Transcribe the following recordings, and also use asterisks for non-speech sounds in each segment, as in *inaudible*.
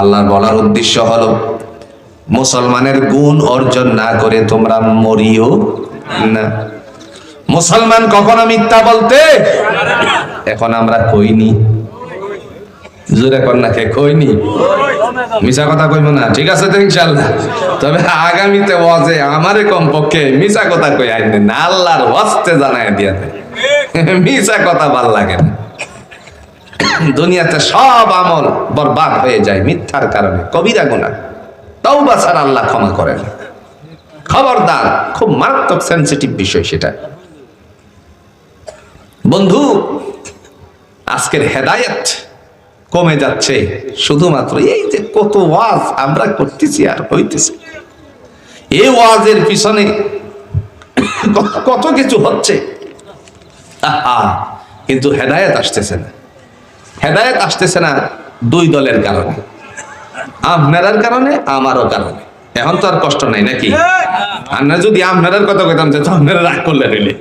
আল্লাহর বলার উদ্দেশ্য হলো, মুসলমানের গুণ অর্জন না করে তোমরা মরিও না। মুসলমান কখনো মিথ্যা বলতে এখন আমরা কইনি। জোরে কন্যাকে কইনি? মিশা কথা কইব না, ঠিক আছে তো ইনশাল্লাহ তবে আগামীতে ওয়াজে আমারে কমপক্ষে মিশা কথা কই আইনে না আল্লাহর জানায় দিয়া দেয় মিশা কথা ভালো লাগে না। দুনিয়াতে সব আমল বরবাদ হয়ে যায় মিথ্যার কারণে, কবিরা গুণা তাও বাছার আল্লাহ ক্ষমা করেন খবরদার, খুব মারাত্মক সেন্সিটিভ বিষয় সেটা। বন্ধু, আজকের হেদায়েত কমে যাচ্ছে, শুধুমাত্র এই যে কত ওয়াজ আমরা করতেছি আর হইতেছি। এই ওয়াজের পিছনে কত কিছু হচ্ছে। কিন্তু হেদায়েত আসতেছে না। হেদায়েত আসতেছে না দুই দলের কারণে। আপনার কারণে, আমারও কারণে। এখন তো আর কষ্ট নাই নাকি? আমরা যদি আপনার কথা কইতাম যে আপনারা রাগ করলে হইলে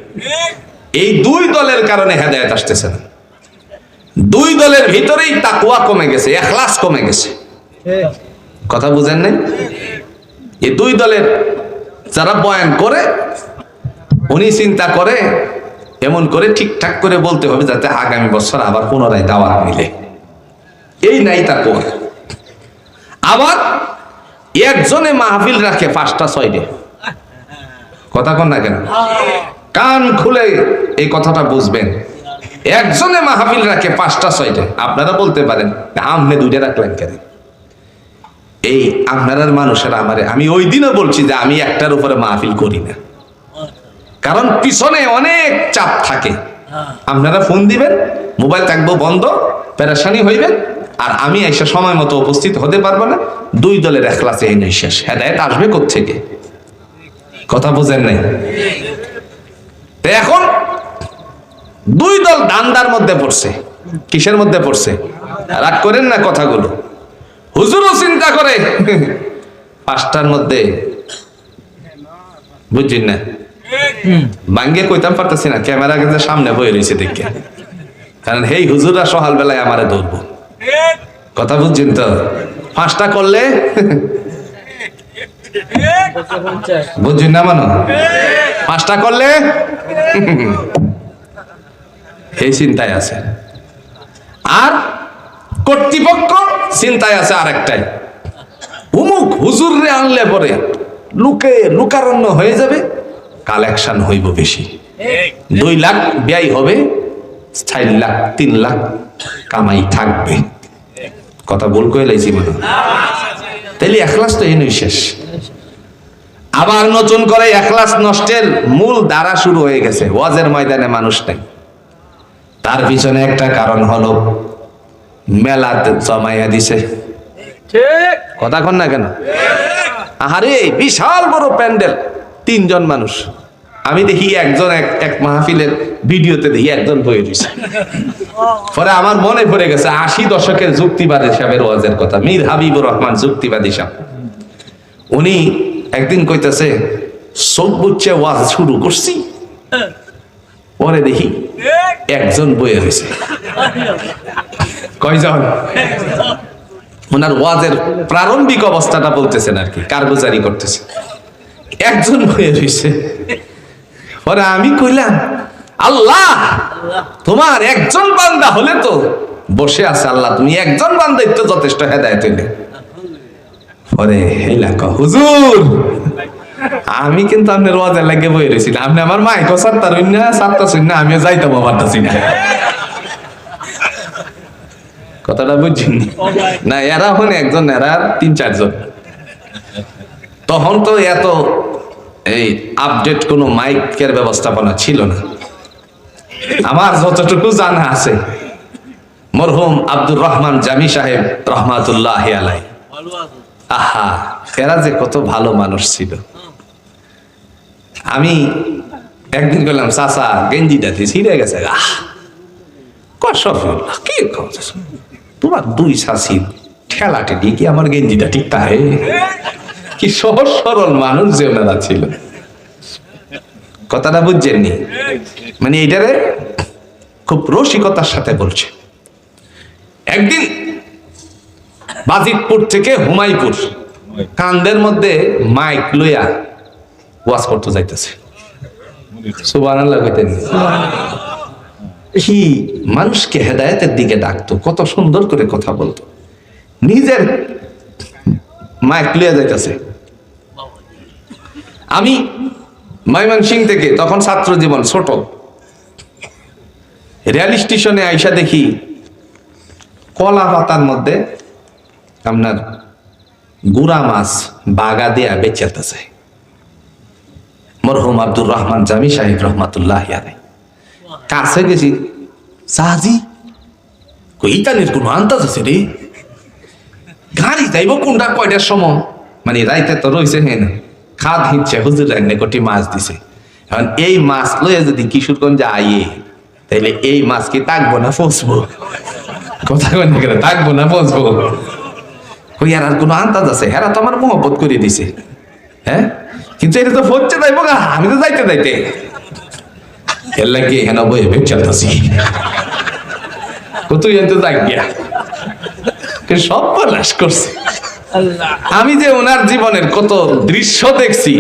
এই দুই দলের কারণে হেদায়েত আসতেছে না। দুই দলের ভিতরেই তাকুয়া কমে গেছে, এখলাস কমে গেছে। কথা বুঝেন নাই? এই দুই দলের যারা বয়ান করে, উনি চিন্তা করে এমন করে ঠিকঠাক করে বলতে হবে যাতে আগামী বছর আবার পুনরায় দাওয়াত মিলে। এই নাই তাকুয়া আবার একজনে মাহফিল রাখে পাঁচটা, ছয়টে। কথা কন না কেন? কান খুলে এই কথাটা বুঝবেন। একজনে মাহফিল রাখে পাঁচটা, ছয়টা। আপনারা বলতে পারেন আমনে দুইটা রাখলেন কেন? এই আপনার মানুষেরা আমারে, আমি ওই দিনও বলছি যে আমি একটার উপরে মাহফিল করি না। কারণ পিছনে অনেক চাপ থাকে। আপনারা ফোন দিবেন, মোবাইল থাকব বন্ধ, পেরেশানি হইবেন, আর আমি এসে সময় মতো উপস্থিত হতে পারব না। দুই দলের একলাসে এই নই শেষ হেদায়ত আসবে থেকে কথা বুঝেন নাই? এখন দুই দল দান্দার মধ্যে পড়ছে। কিসের মধ্যে পড়ছে? রাগ করেন না কথাগুলো। হুজুরও চিন্তা করে। পাঁচটার মধ্যে। বুঝছেন না? বাঙ্গে কইতাম, পারতেছি না, ক্যামেরা কিন্তু সামনে বয়ে রয়েছে দেখে। কারণ, হেই, হুজুররা সকাল বেলায় আমারে ধরবো। কথা বুঝছেন তো? পাঁচটা করলে? বুঝছেন না মানো? পাঁচটা করলে? এই চিন্তায় আছে। আর কর্তৃপক্ষ চিন্তায় আছে আর আরেকটাই। উমুক হুজুর রে আনলে পরে লুকে লুকারণ্য হয়ে যাবে। কালেকশন হইব বেশি। দুই লাখ ব্যয় হবে চার লাখ তিন লাখ কামাই থাকবে। কথা ভুল করে লাইছি মনে তাইলে এখলাস তো এই শেষ। আবার নতুন করে এখলাস নষ্টের মূল দ্বারা শুরু হয়ে গেছে। ওয়াজের ময়দানে মানুষ নাই। তার পিছনে একটা কারণ হলো মেলা জমাইয়া দিছে। কথা কন না কেন? আহারে বিশাল বড় প্যান্ডেল। তিনজন মানুষ। আমি দেখি একজন এক এক মাহফিলের ভিডিওতে দেখি একজন বয়ে দিছে পরে আমার মনে পড়ে গেছে, আশি দশকের যুক্তিবাদী সাহেবের ওয়াজের কথা, মীর হাবিবুর রহমান যুক্তিবাদী সাহেব উনি একদিন কইতেছে চোখ ওয়াজ শুরু করছি, পরে দেখি একজন বয়ে রয়েছে। কয়জন? ওনার ওয়াজের প্রারম্ভিক অবস্থাটা বলতেছেন আর কি কারগুজারি করতেছে? একজন বয়ে রয়েছে পরে আমি কইলাম, আল্লাহ, তোমার একজন বান্দা হলে তো বসে আছে আল্লাহ, তুমি একজন বান্দাই তো যথেষ্ট হেদায়ত হইলে। পরে হেলাকা হুজুর, আমি কিন্তু আপনার ওয়াজের লাগে বই রয়েছি আপনি আমার মাইকও সাত্তার হইন না সাত্তার হইন না, আমিও যাইতাম পারতাছি না। কথাটা বুঝছেন না, এরা হন একজন, এরা তিন চারজন। তখন তো এত এই আপডেট কোনো মাইকের ব্যবস্থাপনা ছিল না। আমার যতটুকু জানা আছে, মরহুম আব্দুর রহমান জামি সাহেব রহমাতুল্লাহ আলাই আহা এরা যে কত ভালো মানুষ ছিল। আমি একদিন করলাম চাচা গেঞ্জিটা দিয়ে ছিঁড়ে গেছে। আহ, কসফুল্লাহ, কি তোমার দুই শাসি ঠেলাটে দিয়ে কি আমার গেঞ্জিটা ঠিক তাই কি সহজ সরল মানুষ যে ওনারা ছিল। কথাটা বুঝছেননি? মানে এইটারে খুব রসিকতার সাথে বলছে। একদিন বাজিতপুর থেকে হুমাইপুর কান্দের মধ্যে মাইক লইয়া ওয়াজ করতে যাইতেছে। মানুষকে হেদায়েতের দিকে ডাকতো, কত সুন্দর করে কথা বলতো। নিজের মাইক লইয়া যাইতেছে। আমি মাইমান সিং থেকে, তখন ছাত্র জীবন, ছোট। রেল স্টেশনে আইসা দেখি কলা পাতার মধ্যে আপনার গুড়া মাছ বাগা দিয়া বেচাতেছে মরহুম আব্দুর রহমান জামি সাহেব রহমাতুল্লাহ কাছে গেছি, সাহাজি ইতালির কোনো আন্দাজ আছে রে? গাড়ি যাইব কোনটা, কয়টার সময়? মানে রাইতে তো রয়েছে হ্যাঁ না। খাদ হিচ্ছে, হুজুর কোটি মাছ দিছে? এখন এই মাছ লয়ে যদি কিশোরগঞ্জে আইয়ে তাইলে এই মাছ কি তাকবো না ফসবো কথা কয় না কেন, তাকবো না ফসবো ওই আর কোনো আন্দাজ আছে? হেরা তো আমার মহব্বত করে দিছে। হ্যাঁ? কিন্তু এটা তো হচ্ছে যাইবো গা, আমি তো যাইতে যাইতে। এর লাগে এখানে বই বেচালতাছি কত এনতে যাক গিয়া। সব পলাশ করছে। আমি যে ওনার জীবনের কত দৃশ্য দেখছি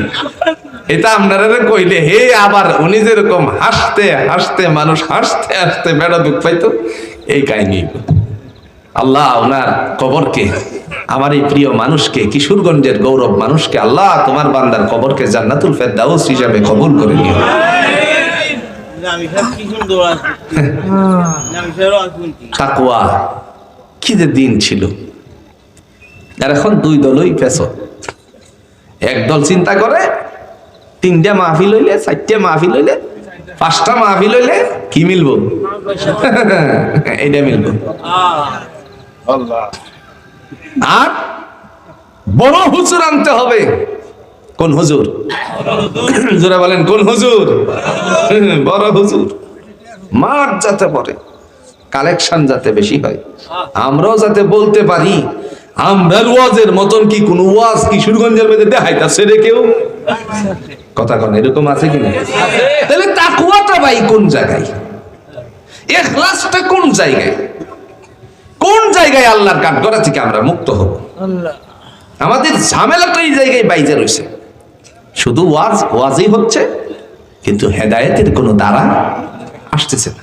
এটা আপনারা কইলে হে আবার উনি যেরকম হাসতে হাসতে মানুষ হাসতে হাসতে বেড়া দুঃখ পাইতো এই কাহিনী। আল্লাহ ওনার কবরকে আমার এই প্রিয় মানুষকে কিশোরগঞ্জের গৌরব মানুষকে আল্লাহ তোমার বান্দার কবরকে জান্নাতুল ফেরদাউস হিসাবে কবুল করে নিও। আমি সব কি সুন্দর আছি আমি সব আসুন কি তাকুয়া কি যে দিন ছিল। আর এখন দুই দলই পেছ একদল চিন্তা করে তিনটা মাহফিল হইলে চারটে মাহফিল হইলে পাঁচটা মাহফিল হইলে কি মিলবো? *laughs* এইটা মিলবো। আর বড় হুজুর আনতে হবে। কোন হুজুর? হুজুরা বলেন কোন হুজুর? বড় হুজুর। মাঠ যাতে পড়ে কালেকশন যাতে বেশি হয় আমরাও যাতে বলতে পারি আমরার ওয়াজের মতন কি কোন ওয়াজ কিশোরগঞ্জের মধ্যে দেখাইতাছে রে কেউ? কথা কন এরকম আছে কি না? তাহলে তাকুয়াটা ভাই কোন জায়গায়? এখলাসটা কোন জায়গায়? কোন জায়গায় আল্লাহর কাঠ করা থেকে আমরা মুক্ত হব? আমাদের ঝামেলাটা এই জায়গায় বাইজে রয়েছে শুধু ওয়াজ ওয়াজই হচ্ছে কিন্তু হেদায়েতের কোনো দ্বারা আসতেছে না।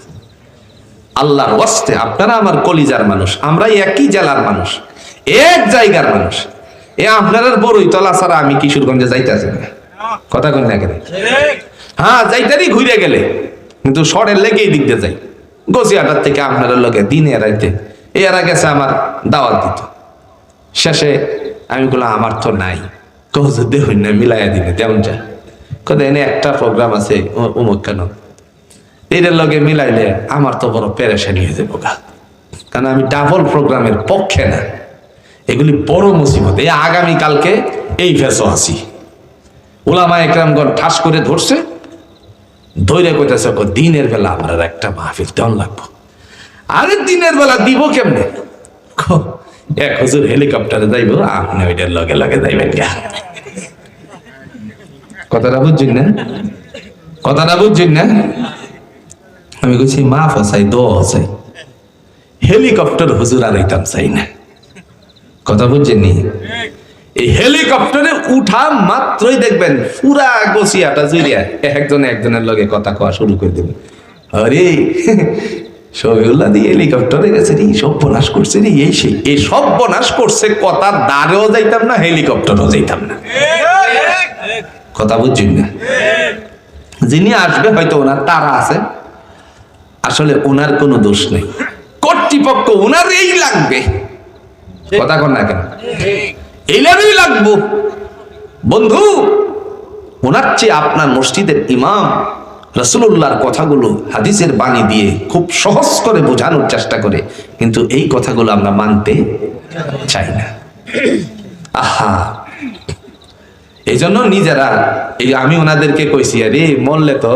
আল্লাহর ওয়াস্তে আপনারা আমার কলিজার মানুষ আমরাই একই জেলার মানুষ। এক জায়গার মানুষ। এ আপনার বড়ই তলা ছাড়া আমি কিশোরগঞ্জে যাইতেছি না। কথা কই না কেন? হ্যাঁ যাইতারই ঘুরে গেলে। কিন্তু সরের লেগে এই দিক দিয়ে যাই। গছিয়াটার থেকে আপনার লগে দিনে রাইতে এরা গেছে আমার দাওয়াত দিত। শেষে আমি বললাম, আমার তো নাই। কহ দেখুন না মিলাইয়া দিনে তেমন যা কত এনে একটা প্রোগ্রাম আছে অমুক কেন? এটার লগে মিলাইলে আমার তো বড় পেরেশানি হয়ে যাব গা। কারণ আমি ডাবল প্রোগ্রামের পক্ষে না। এগুলি বড় মুসিবত। এই আগামী কালকে এই ফেসো আছি ওলামা একরামগণ ঠাস করে ধরছে। ধৈর্য কইতেছে দিনের বেলা আমার একটা মাহফিল দেওয়ান লাগবো। আরে, দিনের বেলা দিব কেমনে? এক হুজুর হেলিকপ্টারে যাইব, আপনি ওইটার লগে লগে যাইবেন গা। কথাটা বুঝছেন না? কথাটা বুঝছেন না? আমি কইছি মাফ চাই দোয়া চাই হেলিকপ্টার হুজুর আর চাই না। কথা বুঝছেন নি? এই হেলিকপ্টারে উঠা মাত্রই দেখবেন পুরা গছিয়াটা জুড়িয়া একজনে একজনের লগে কথা কওয়া শুরু করে দেবে। আরে, শফিউল্লাহ দিয়ে হেলিকপ্টারে গেছে রে সব বনাশ করছে রে, এই সেই এই সব বনাশ করছে কথা দাঁড়েও যাইতাম না, হেলিকপ্টারও যাইতাম না। কথা বুঝছেন না? যিনি আসবে হয়তো ওনার তারা আছে। আসলে ওনার কোনো দোষ নেই। কর্তৃপক্ষ ওনার এই লাগবে। কথা কর না কেন? লাগবো। বন্ধু, ওনার চেয়ে আপনার মসজিদের ইমাম রসুল্লাহর কথাগুলো হাদিসের বাণী দিয়ে খুব সহজ করে বোঝানোর চেষ্টা করে, কিন্তু এই কথাগুলো আমরা মানতে চাই না। আহা! এই জন্য নিজেরা, এই আমি ওনাদেরকে কইছি, আরে মরলে তো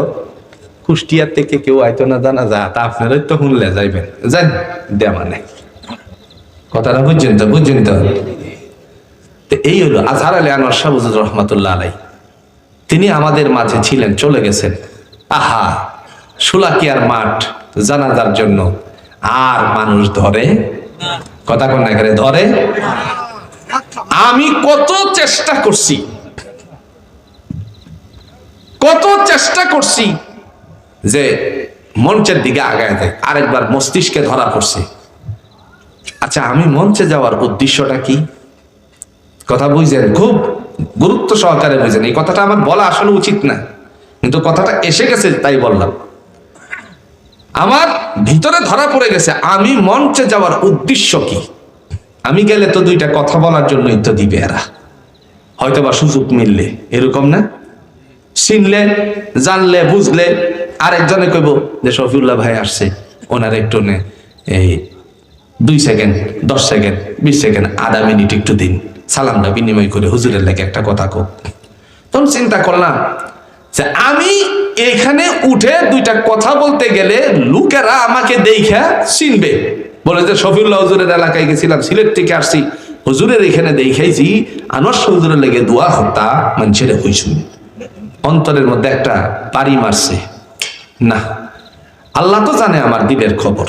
কুষ্টিয়ার থেকে কেউ আইতো না জানা যা তা আপনারাই তো শুনলে যাইবেন। দেয়া মানে। কথাটা বুঝছেন তো বুঝছেন তো? এই হলো আজহার আলী আনোয়ার শাহুজুর রহমতুল্লাহ আলাই তিনি আমাদের মাঝে ছিলেন, চলে গেছেন। আহা সুলাকিয়ার মাঠ, জানাজার জন্য। আর মানুষ ধরে? কথা কোন না করে ধরে? আমি কত চেষ্টা করছি। কত চেষ্টা করছি যে মঞ্চের দিকে আগায় দেয়, আরেকবার মস্তিষ্কে ধরা পড়ছে। আচ্ছা আমি মঞ্চে যাওয়ার উদ্দেশ্যটা কি? কথা বুঝছেন খুব গুরুত্ব সহকারে বুঝছেন এই কথাটা আমার বলা আসলে উচিত না। কিন্তু কথাটা এসে গেছে, তাই বললাম। আমার ভিতরে ধরা পড়ে গেছে, আমি মঞ্চে যাওয়ার উদ্দেশ্য কি? আমি গেলে তো দুইটা কথা বলার জন্যই তো দিবে এরা। হয়তো বা সুযোগ মিললে, এরকম না? চিনলে, জানলে, বুঝলে, আরেকজনে কইব যে, শফিউল্লাহ ভাই আসছে, ওনার একটু এই দুই সেকেন্ড, দশ সেকেন্ড, বিশ সেকেন্ড, আধা মিনিট একটু দিন। সালামটা বিনিময় করে হুজুরের লেগে একটা কথা কোক তখন চিন্তা করলাম যে আমি এখানে উঠে দুইটা কথা বলতে গেলে লোকেরা আমাকে দেখা চিনবে। বলে যে শফিউল্লাহ হুজুরের এলাকায় গেছিলাম, সিলেট থেকে আসছি। হুজুরের এখানে দেখাইছি আনস হুজুরের লেগে দোয়া হত্যা মানুষের হইছুন অন্তরের মধ্যে একটা বাড়ি মারছে। না, আল্লাহ তো জানে আমার দিলের খবর।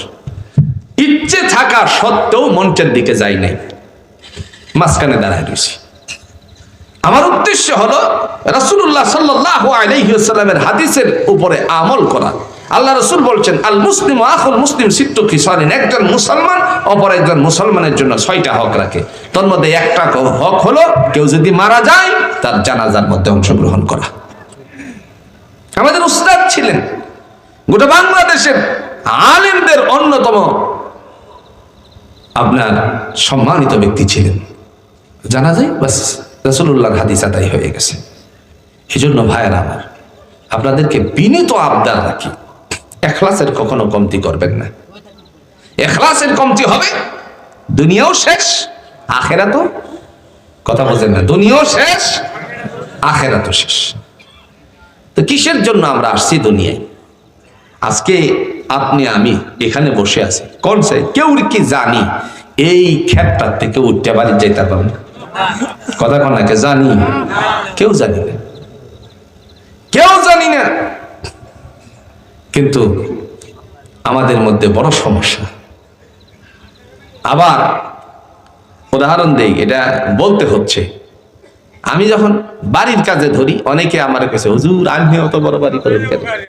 ইচ্ছে থাকা সত্ত্বেও মঞ্চের দিকে যাই নাই। মাঝখানে দাঁড়ায় রয়েছি। আমার উদ্দেশ্য হলো রাসূলুল্লাহ সাল্লাল্লাহু আলাইহি হাদিসের উপরে আমল করা। আল্লাহ রসুল বলছেন, আল মুসলিম আখুল মুসলিম সিট্টু কিসানিন একজন মুসলমান, অপর একজন মুসলমানের জন্য ছয়টা হক রাখে। তোর মধ্যে একটা হক হলো, কেউ যদি মারা যায়, তার জানাজার মধ্যে অংশগ্রহণ করা। আমাদের উস্তাদ ছিলেন। গোটা বাংলাদেশের আলেমদের অন্যতম আপনার সম্মানিত ব্যক্তি ছিলেন। জানা যায়, বাস রসুল্লাহর হাদিস আদায় হয়ে গেছে। এই জন্য ভাইয়েরা আমার, আপনাদেরকে বিনীত আবদার রাখি, এখলাসের কখনো কমতি করবেন না। এখলাসের কমতি হবে, দুনিয়াও শেষ আখেরা তো কথা বলছেন না, দুনিয়াও শেষ আখেরা তো শেষ। তো কিসের জন্য আমরা আসছি দুনিয়ায়? আজকে আপনি, আমি এখানে বসে আছি। কোন কেউ কি জানি? এই ক্ষেতটার থেকে উঠতে বাড়ি যাইতে পারব না কথা কনাকে জানি? কেউ জানি না। কেউ জানি না। কিন্তু আমাদের মধ্যে বড় সমস্যা। আবার উদাহরণ দেই, এটা বলতে হচ্ছে। আমি যখন বাড়ির কাজে ধরি, অনেকে আমার কাছে, হুজুর আপনি অত বড় বাড়ি কেন